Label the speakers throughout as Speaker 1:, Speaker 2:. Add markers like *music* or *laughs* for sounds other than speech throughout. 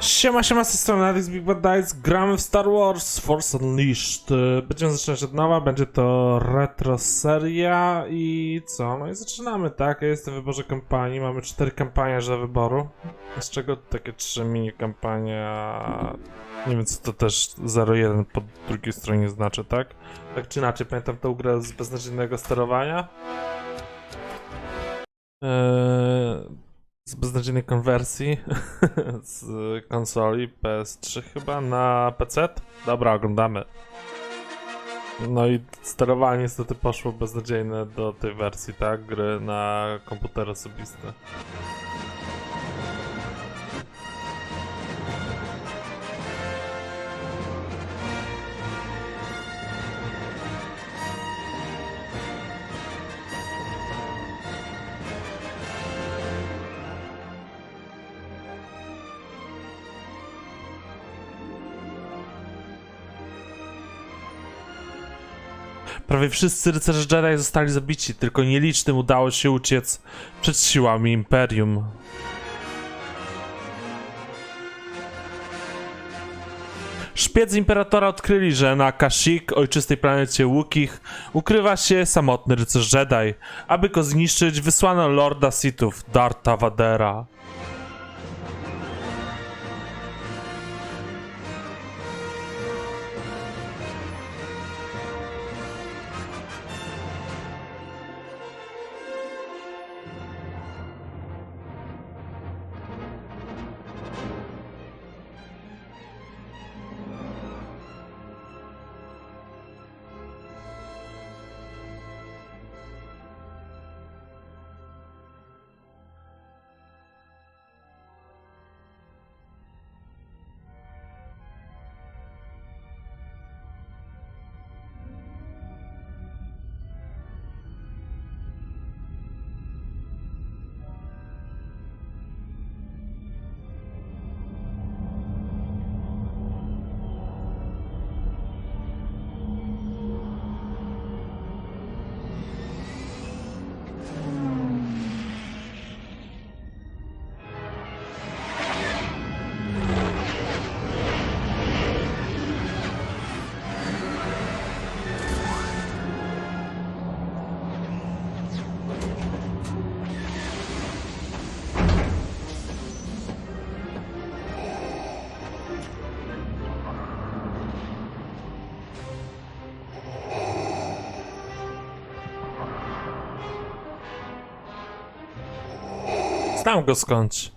Speaker 1: Siema, siema, z tej strony Alex Big Bad Dice, gramy w Star Wars Force Unleashed. Będziemy zaczynać od nowa, będzie to retro seria i co? No i zaczynamy, tak? Ja jestem w wyborze kampanii, mamy cztery kampanie do wyboru, z czego takie trzy mini kampanie, a nie wiem co to też 01 po drugiej stronie znaczy, tak? Tak czy inaczej, pamiętam tę grę z beznadziejnego sterowania. Eee, z beznadziejnej konwersji *laughs* z konsoli PS3 chyba na PC. Dobra, oglądamy. No i sterowanie niestety poszło beznadziejne do tej wersji, tak? Gry na komputer osobisty. Prawie wszyscy rycerze Jedi zostali zabici, tylko nielicznym udało się uciec przed siłami Imperium. Szpiedzy Imperatora odkryli, że na Kashyyyk, ojczystej planecie Łukich, ukrywa się samotny rycerz Jedi. Aby go zniszczyć, wysłano Lorda Sithów, Darta Vadera. Znam go skądś.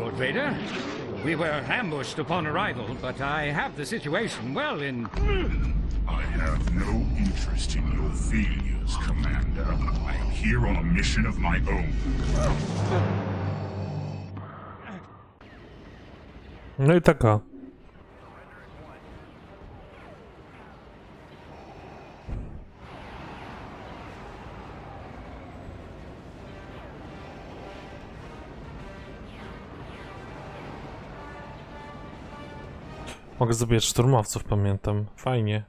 Speaker 2: Lord Vader, we were ambushed upon arrival, but I have the situation well in.
Speaker 3: I have no interest in your failures, Commander. I am here on a mission of my own.
Speaker 1: No i taka. Mogę zabijać szturmowców, pamiętam. Fajnie.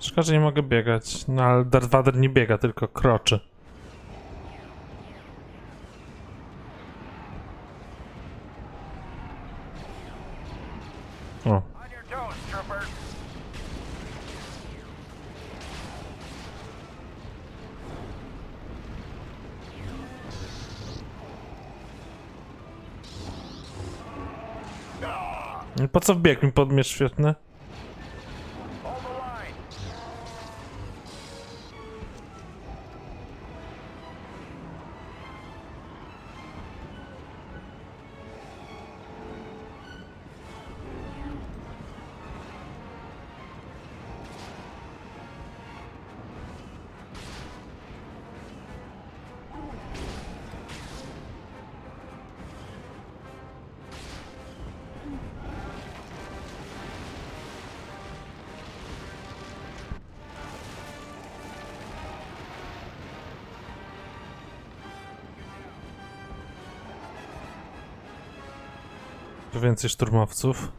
Speaker 1: Szkoda, że nie mogę biegać. No ale Darth Vader nie biega, tylko kroczy. O, po co wbiegł mi podmiot świetny? Więcej szturmowców.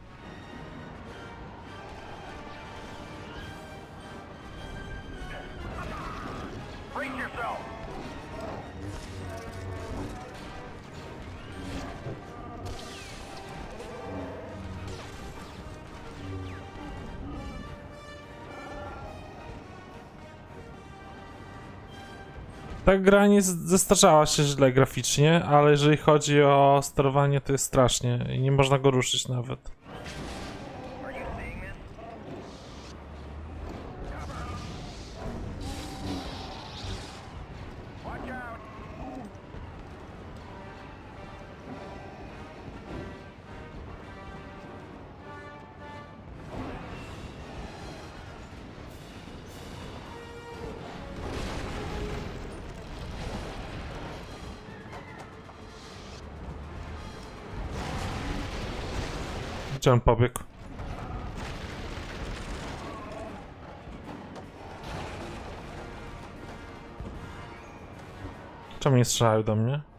Speaker 1: Ta gra nie zestarzała się źle graficznie, ale jeżeli chodzi o sterowanie, to jest strasznie i nie można go ruszyć nawet. Gdzie on pobiegł? Czemu nie strzelają do mnie?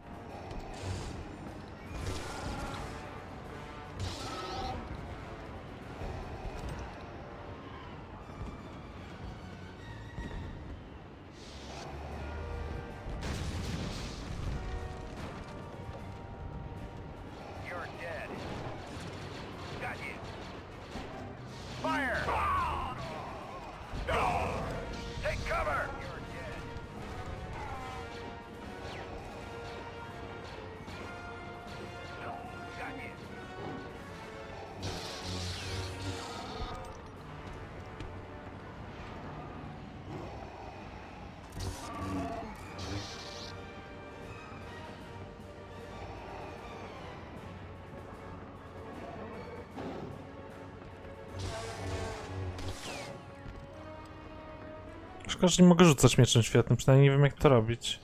Speaker 1: Szkoda, że nie mogę rzucać mieczem świetnym, przynajmniej nie wiem jak to robić.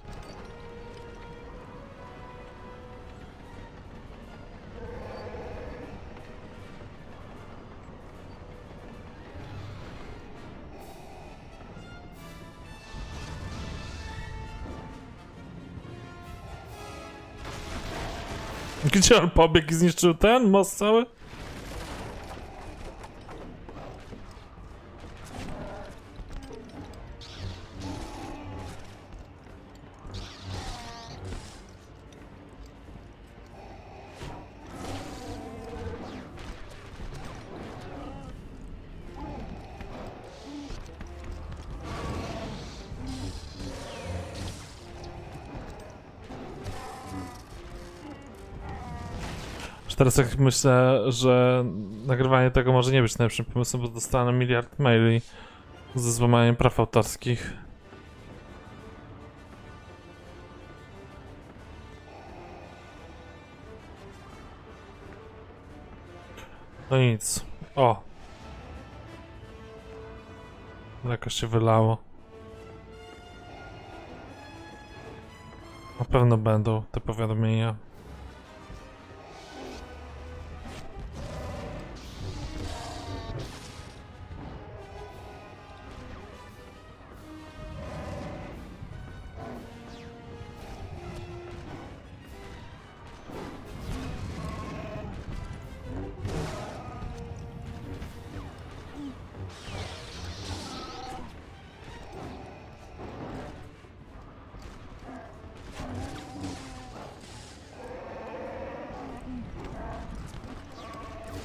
Speaker 1: Gdzie on pobiegł i zniszczył ten most cały? Teraz jak myślę, że nagrywanie tego może nie być najlepszym pomysłem, bo dostanę miliard maili ze złamaniem praw autorskich. No nic. O! Jakoś się wylało. Na pewno będą te powiadomienia.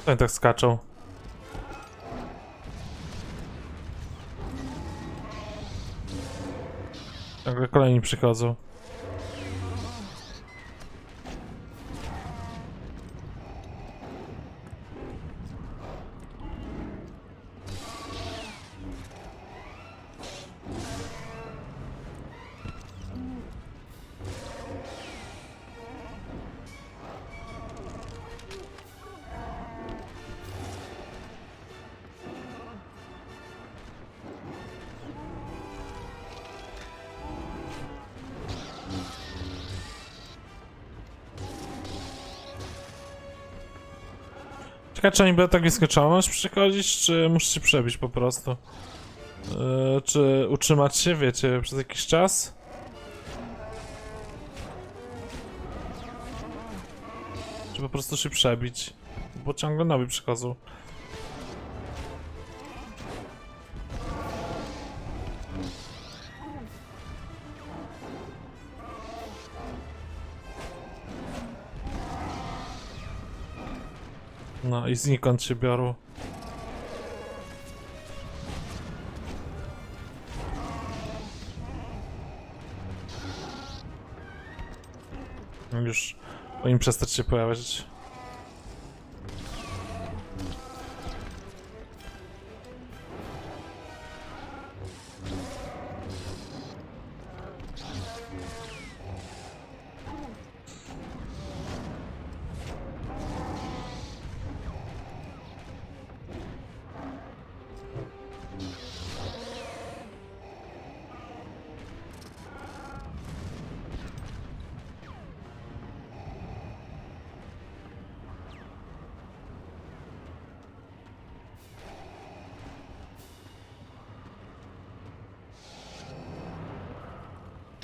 Speaker 1: Oni tak skaczą. Nagle kolejni przychodzą. Ciekawe, czy oni będą tak nieskończoność przychodzić, czy muszę się przebić po prostu? Yy, czy utrzymać się, wiecie, przez jakiś czas? Czy po prostu się przebić? bo ciągle nowi przychodzą. I znikąd się biorą. Już powinien przestać się pojawiać.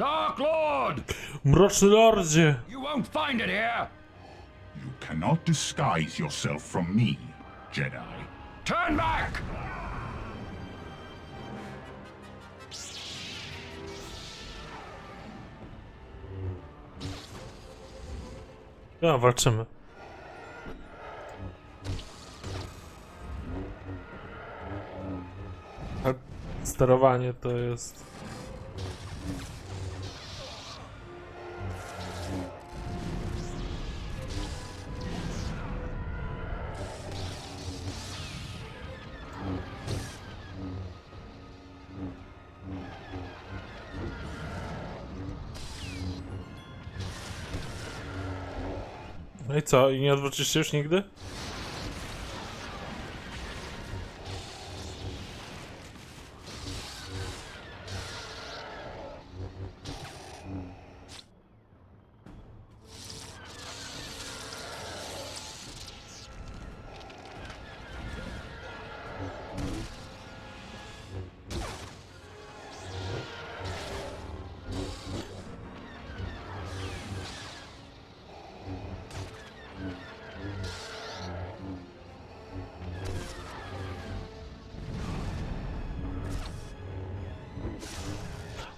Speaker 2: Dark Lord!
Speaker 1: Mroczny Lordzie!
Speaker 2: You won't find it here!
Speaker 3: You cannot disguise yourself from me, Jedi.
Speaker 2: Turn back!
Speaker 1: No, walczymy. A sterowanie to jest... No i co? I nie odwrócisz się już nigdy?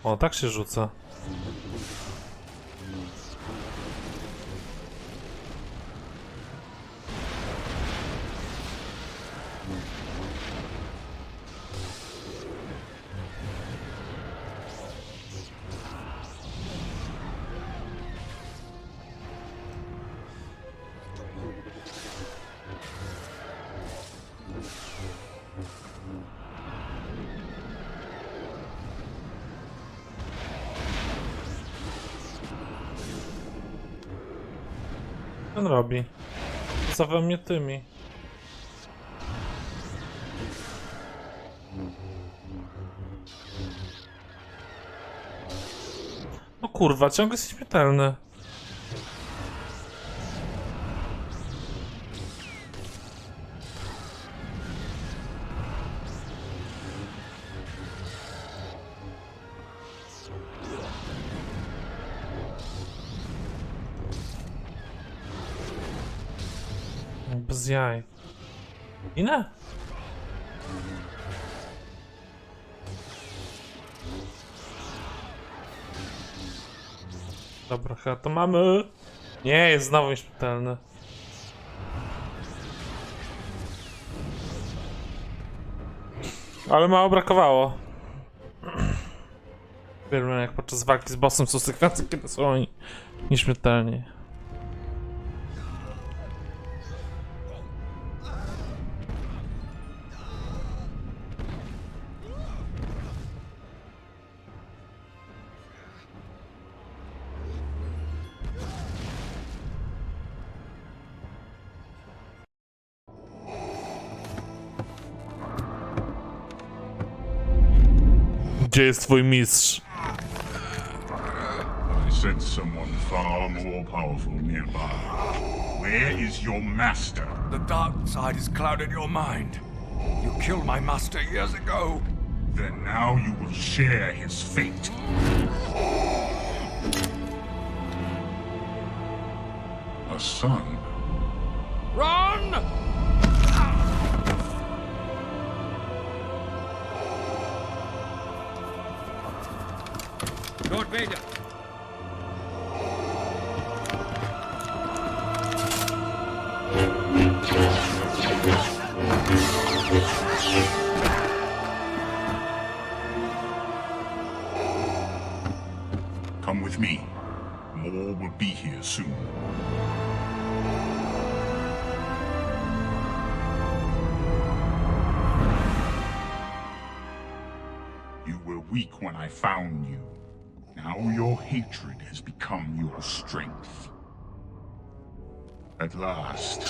Speaker 1: O, tak się rzuca. On robi? Co we mnie tymi? No kurwa, ciągle jest śmiertelny. Bez jaj. Inne? Dobra, chyba to mamy. Nie, jest znowu nieśmiertelny. Ale mało brakowało. Wiemy, jak podczas walki z bossem są sekwencje, kiedy są oni nieśmiertelni. Gdzie jest twój mistrz?
Speaker 3: I sense someone far more powerful nearby. Where is your master?
Speaker 4: The dark side has clouded your mind. You killed my master years ago.
Speaker 3: Then now you will share his fate. A son.
Speaker 4: Run!
Speaker 2: Lord Vader.
Speaker 3: Come with me. More will be here soon. You were weak when I found you. Now your hatred has become your strength. At last,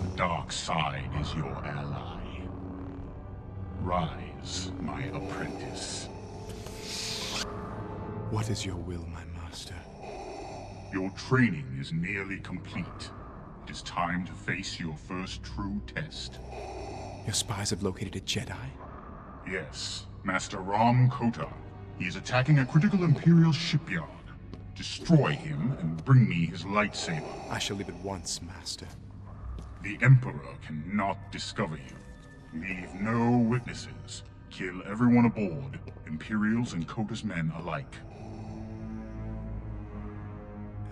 Speaker 3: the dark side is your ally. Rise, my apprentice.
Speaker 5: What is your will, my master?
Speaker 3: Your training is nearly complete. It is time to face your first true test.
Speaker 5: Your spies have located a Jedi?
Speaker 3: Yes, Master Ram Kota. He is attacking a critical Imperial shipyard. Destroy him and bring me his lightsaber.
Speaker 5: I shall leave at once, master.
Speaker 3: The Emperor cannot discover you. Leave no witnesses. Kill everyone aboard, Imperials and Kota's men alike.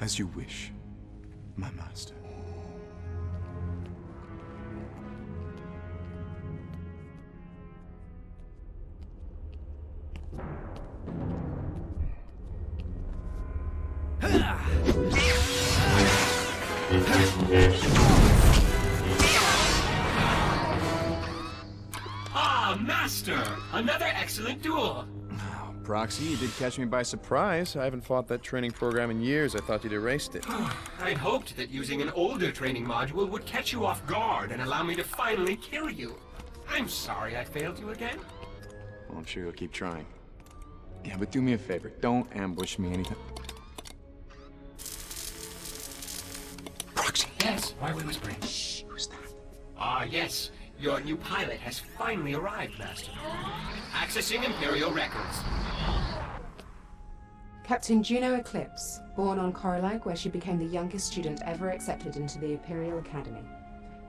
Speaker 5: As you wish, my master.
Speaker 6: Another excellent duel!
Speaker 7: Proxy, you did catch me by surprise. I haven't fought that training program in years. I thought you'd erased it. *sighs*
Speaker 6: I'd hoped that using an older training module would catch you off guard and allow me to finally kill you. I'm sorry I failed you again.
Speaker 7: Well, I'm sure you'll keep trying. Yeah, but do me a favor. Don't ambush me anytime.
Speaker 5: Proxy!
Speaker 6: Yes, why are we whispering?
Speaker 5: Shh, who's that?
Speaker 6: Ah, yes. Your new pilot has finally arrived, Master. Accessing Imperial records.
Speaker 8: Captain Juno Eclipse, born on Korolag, where she became the youngest student ever accepted into the Imperial Academy.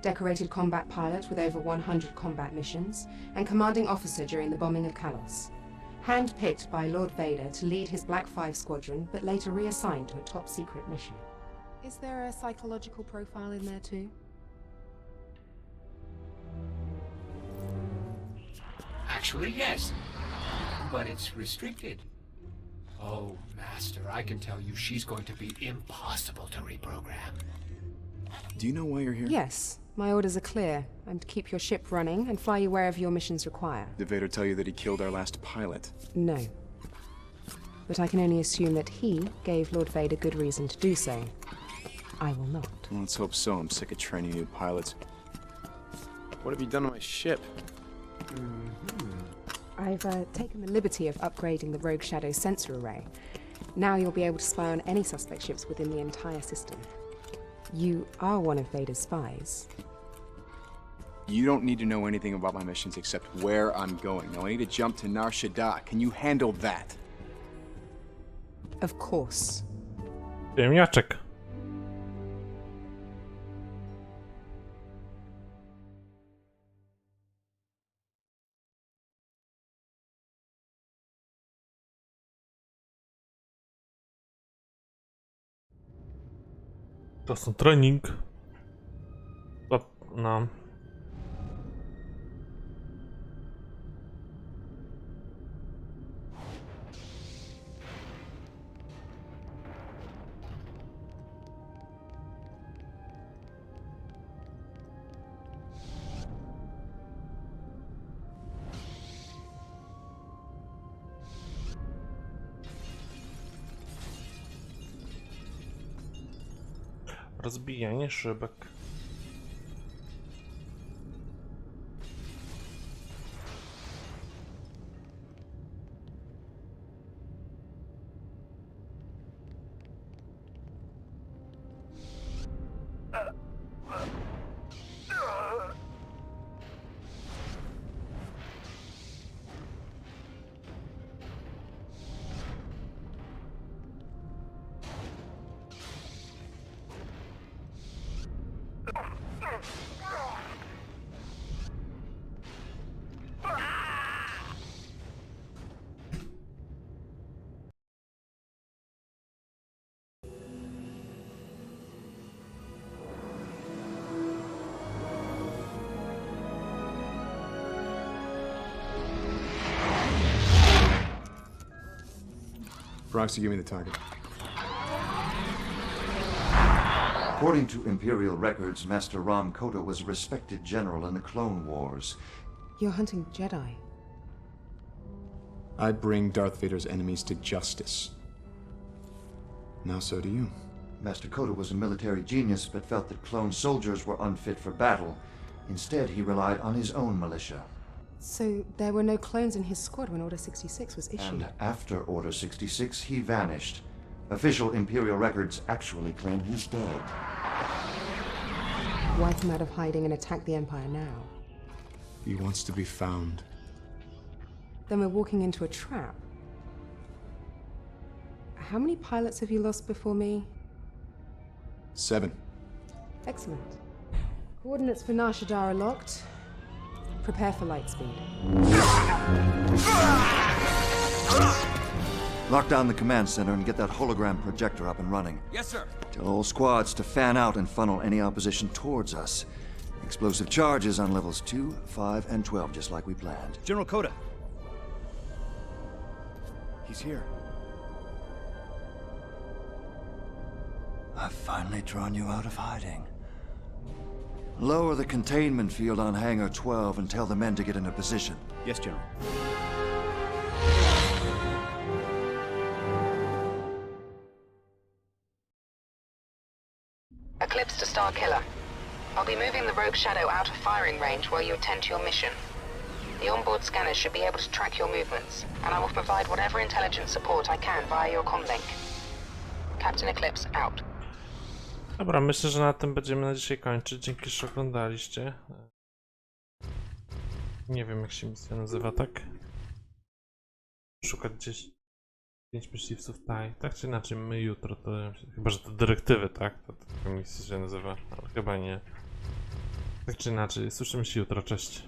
Speaker 8: Decorated combat pilot with over 100 combat missions, and commanding officer during the bombing of Kalos. Handpicked by Lord Vader to lead his Black Five squadron, but later reassigned to a top secret mission. Is there a psychological profile in there too?
Speaker 6: Actually, yes. But it's restricted. Oh, Master, I can tell you she's going to be impossible to reprogram.
Speaker 7: Do you know why you're here?
Speaker 8: Yes, my orders are clear. I'm to keep your ship running and fly you wherever your missions require.
Speaker 7: Did Vader tell you that he killed our last pilot?
Speaker 8: No. But I can only assume that he gave Lord Vader good reason to do so. I will not.
Speaker 7: Well, let's hope so. I'm sick of training new pilots. What have you done to my ship? Mm-hmm.
Speaker 8: I've uh, taken the liberty of upgrading the Rogue Shadow sensor array. Now you'll be able to spy on any suspect ships within the entire system. You are one of Vader's spies.
Speaker 7: You don't need to know anything about my missions except where I'm going. Now I need to jump to Nar Shaddaa. Can you handle that?
Speaker 8: Of course.
Speaker 1: Ziemniaczek. Краснотраник. На Rozbijanie szybek.
Speaker 5: Roxy, give me the target.
Speaker 9: According to Imperial records, Master Ram Kota was a respected general in the Clone Wars.
Speaker 8: You're hunting Jedi.
Speaker 5: I bring Darth Vader's enemies to justice. Now so do you.
Speaker 9: Master Kota was a military genius, but felt that clone soldiers were unfit for battle. Instead, he relied on his own militia.
Speaker 8: So there were no clones in his squad when Order 66 was issued.
Speaker 9: And after Order 66, he vanished. Official Imperial records actually claim he's dead.
Speaker 8: Wipe him out of hiding and attack the Empire now.
Speaker 5: He wants to be found.
Speaker 8: Then we're walking into a trap. How many pilots have you lost before me?
Speaker 5: Seven.
Speaker 8: Excellent. Coordinates for Nar Shaddaa are locked. Prepare for light speed.
Speaker 9: Lock down the command center and get that hologram projector up and running.
Speaker 4: Yes, sir.
Speaker 9: Tell all squads to fan out and funnel any opposition towards us. Explosive charges on levels 2, 5, and 12, just like we planned.
Speaker 7: General Coda. He's here.
Speaker 9: I've finally drawn you out of hiding. Lower the containment field on Hangar 12 and tell the men to get into position.
Speaker 7: Yes, General.
Speaker 8: Eclipse to Star Killer. I'll be moving the Rogue Shadow out of firing range while you attend to your mission. The onboard scanners should be able to track your movements, and I will provide whatever intelligence support I can via your comlink. Captain Eclipse out.
Speaker 1: Dobra, myślę, że na tym będziemy na dzisiaj kończyć. Dzięki, że oglądaliście. Nie wiem, jak się misja nazywa, tak? Szukać gdzieś pięć myśliwców taj. Tak czy inaczej, my jutro to... Chyba, że to dyrektywy, tak? To taka misja się nazywa, ale chyba nie. Tak czy inaczej, słyszymy się jutro, cześć.